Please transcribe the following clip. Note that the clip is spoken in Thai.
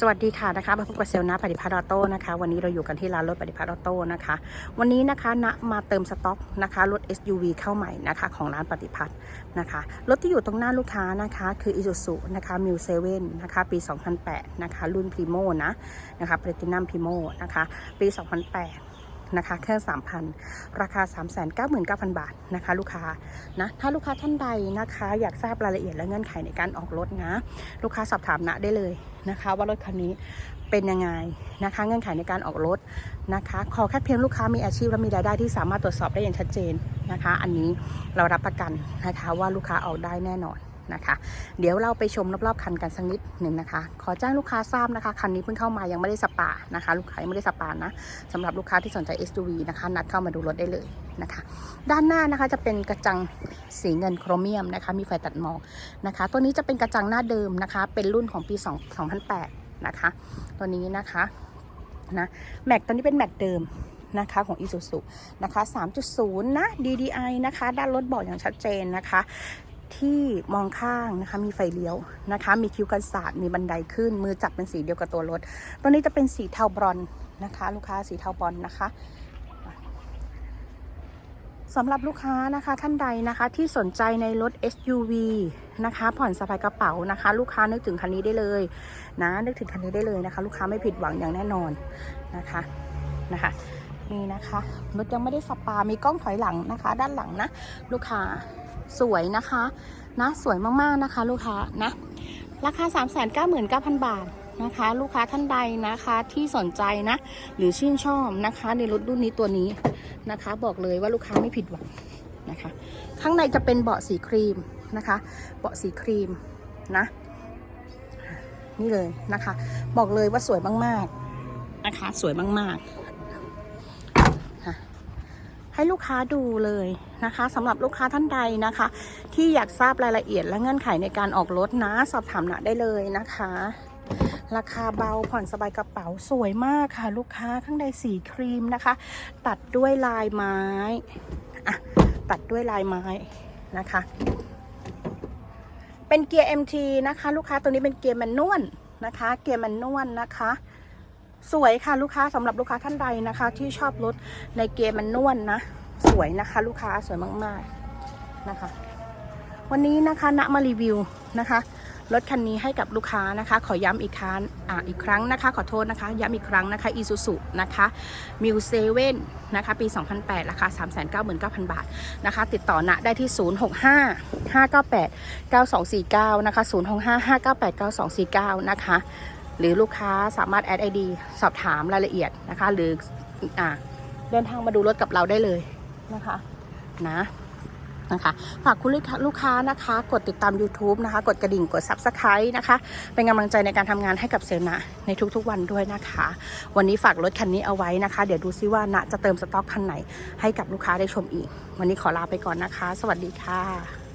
สวัสดีค่ะนะคะมาพบกับเซลนะปฏิพัฒน์ออโต้นะคะ วันนี้เราอยู่กันที่ร้านรถปฏิพัฒน์ออโต้นะคะ วันนี้นะคะณมาเติมสต็อกนะคะรถ SUV เข้าใหม่นะคะของร้านปฏิพัฒน์นะคะรถที่อยู่ตรงหน้าลูกค้านะคะ คือ Isuzu นะคะ m i l 7นะคะปี 2008 นะคะ รุ่นพรีโมนะนะคะ Platinum Primo นะคะ ปี 2008 นะคะเครื่อง3,000 ราคา 399,000 บาทนะคะ ลูกค้านะถ้าลูกค้าท่านใดนะคะ อยากทราบรายละเอียดและเงื่อนไขในการออกรถนะ ลูกค้าสอบถามณได้เลยนะคะ ว่ารถคันนี้เป็นยังไงนะคะ เงื่อนไขในการออกรถนะคะ ขอแค่เพียงลูกค้ามีอาชีพและมีรายได้ที่สามารถตรวจสอบได้อย่างชัดเจนนะคะ อันนี้เรารับประกันนะคะว่าลูกค้าออกได้แน่นอน นะคะ เดี๋ยวเราไปชมรอบๆคันกันสักนิดหนึ่งนะคะ ขอแจ้งลูกค้าทราบนะคะ คันนี้เพิ่งเข้ามายังไม่ได้สปานะคะ ลูกค้ายังไม่ได้สปานะสำหรับลูกค้าที่สนใจ SUV นะคะ นัดเข้ามาดูรถได้เลยนะคะ ด้านหน้านะคะจะเป็นกระจังสีเงินโครเมียมนะคะ มีไฟตัดหมอกนะคะ ตัวนี้จะเป็นกระจังหน้าเดิมนะคะ เป็นรุ่นของปี2 2008 นะคะ ตัวนี้นะคะนะแม็กตัวนี้เป็นแม็กเดิมนะคะของ Isuzu นะคะ 3.0 นะ DDI นะคะ ด้านรถบอกอย่างชัดเจนนะคะ ที่มองข้างนะคะมีไฟเลี้ยวนะคะ มีคิ้วกันศาสตร์มีบันไดขึ้น มือจับเป็นสีเดียวกับตัวรถ ตัวนี้จะเป็นสีเทาบรอนนะคะ ลูกค้าสีเทาบรอนนะคะสำหรับลูกค้านะคะท่านใดนะคะที่สนใจในรถ SUV นะคะ ผ่อนสบายกระเป๋านะคะ ลูกค้านึกถึงคันนี้ได้เลยนะนึกถึงคันนี้ได้เลยนะคะ ลูกค้าไม่ผิดหวังอย่างแน่นอนนะคะนะคะนี่นะคะรถยังไม่ได้สปา มีกล้องถอยหลังนะคะ ด้านหลังนะ ลูกค้า สวยนะคะนะสวยมากๆนะคะ ลูกค้านะราคา 3 9 9 0 0 0 บาทนะคะ ลูกค้าท่านใดนะคะที่สนใจนะ หรือชื่นชอบนะคะ ในรถรุ่นนี้ตัวนี้นะคะ บอกเลยว่าลูกค้าไม่ผิดหวังนะคะ ข้างในจะเป็นเบาะสีครีมนะคะ เบาะสีครีมนะ นี่เลยนะคะ บอกเลยว่าสวยมากๆนะคะ สวยมากๆ ให้ลูกค้าดูเลยนะคะสำหรับลูกค้าท่านใดนะคะ ที่อยากทราบรายละเอียดและเงื่อนไขในการออกรถนะ สอบถามณได้เลยนะคะ ราคาเบาผ่อนสบายกระเป๋าสวยมากค่ะ ลูกค้าข้างในสีครีมนะคะ ตัดด้วยลายไม้อะตัดด้วยลายไม้นะคะ เป็นเกียร์ MT นะคะ ลูกค้าตัวนี้เป็นเกียร์แมนนวลนะคะ เกียร์แมนนวลนะคะ สวยค่ะลูกค้าสำหรับลูกค้าท่านใดนะคะ ที่ชอบรถในเกียร์แมนนวลนนะ สวยนะคะลูกค้าสวยมากๆนะคะ วันนี้นะคะณมารีวิวนะคะรถคันนี้ให้กับลูกค้านะคะ ขอย้ำอีกครั้งอ่าอีกครั้งนะคะ ขอโทษนะคะ ย้ำอีกครั้งนะคะ Isuzu นะคะมิวเซเว่นนะคะ ปี 2008 ราคา 399,000 บาทนะคะ ติดต่อณได้ที่ 065 598 9249 นะคะ 065 598 9249 นะคะ หรือลูกค้าสามารถแอดไอดีสอบถามรายละเอียดนะคะ หรืออ่าเดินทางมาดูรถกับเราได้เลยนะคะนะนะคะฝากคุณลูกค้านะคะ กดติดตาม YouTube นะคะ กดกระดิ่งกด Subscribe นะคะ เป็นกำลังใจในการทำงานให้กับเซนะในทุกๆวันด้วยนะคะ วันนี้ฝากรถคันนี้เอาไว้นะคะ เดี๋ยวดูซิว่าณจะเติมสต็อกคันไหนให้กับลูกค้าได้ชมอีก วันนี้ขอลาไปก่อนนะคะ สวัสดีค่ะ